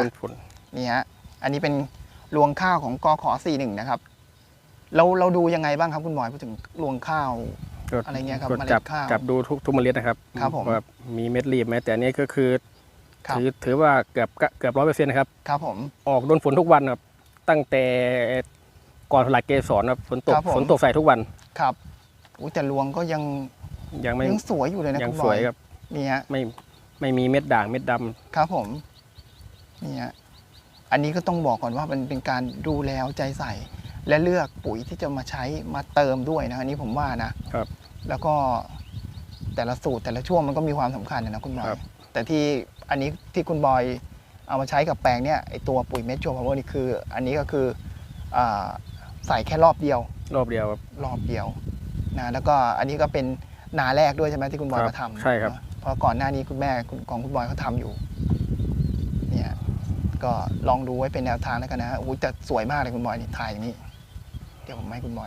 อะนผลนี่ฮะอันนี้เป็นรวงข้าวของกอขอ41นะครับ เราเราดูยังไงบ้างครับคุณบอยพูดถึงรวงข้าวก็อะไรเงี้ยครับก็เมล็ดจับข้าวจับดูทุกทุกเมล็ดนะครับครับผมว่ามีเม็ดรีบไหมแต่อันนี้ก็คือครับถือถือว่าเกือบเกือบร้อยเปอร์เซ็นต์นะครับครับผมออกโดนฝนทุกวันครับตั้งแต่ก่อนสลายเกสรครับฝนตกครับผมฝนตกใส่ทุกวันครับอุ้ยแต่รวงก็ยังยังไม่ยังสวยอยู่เลยนะยังคุณบสอวยยครับนี่ฮะไม่ไม่มีเม็ดด่างเม็ดดำครับผม นี่ฮะอันนี้ก็ต้องบอกก่อนว่ามันเป็นการดูแลเอาใจใส่ และเลือกปุ๋ยที่จะมาใช้มาเติมด้วยนะอันนี้ผมว่านะครับ แล้วก็แต่ละสูตรแต่ละช่วงมันก็มีความสำคัญนะคุณบอยครับ แต่ที่อันนี้ที่คุณบอยเอามาใช้กับแปลงเนี่ยไอตัวปุ๋ยเม็ดโชว์พาวเวอร์นี่คือ อันนี้ก็คืออาใส่แค่รอบเดียว รอบเดียวครับ รอบเดียวนะแล้วก็อันนี้ก็เป็นนาแรกด้วยใช่ไหมที่คุณบอยครับมาทำใช่ครับนะเพราะก่อนหน้านี้คุณแม่คุณของคุณบอยเขาทำอยู่เนี่ย ก็ลองดูไว้เป็นแนวทางแล้วกันนะฮะอุ้ยแต่สวยมากเลยคุณบอยนี่ถ่ายอย่างนี้ เดี๋ยวผมให้คุณบอย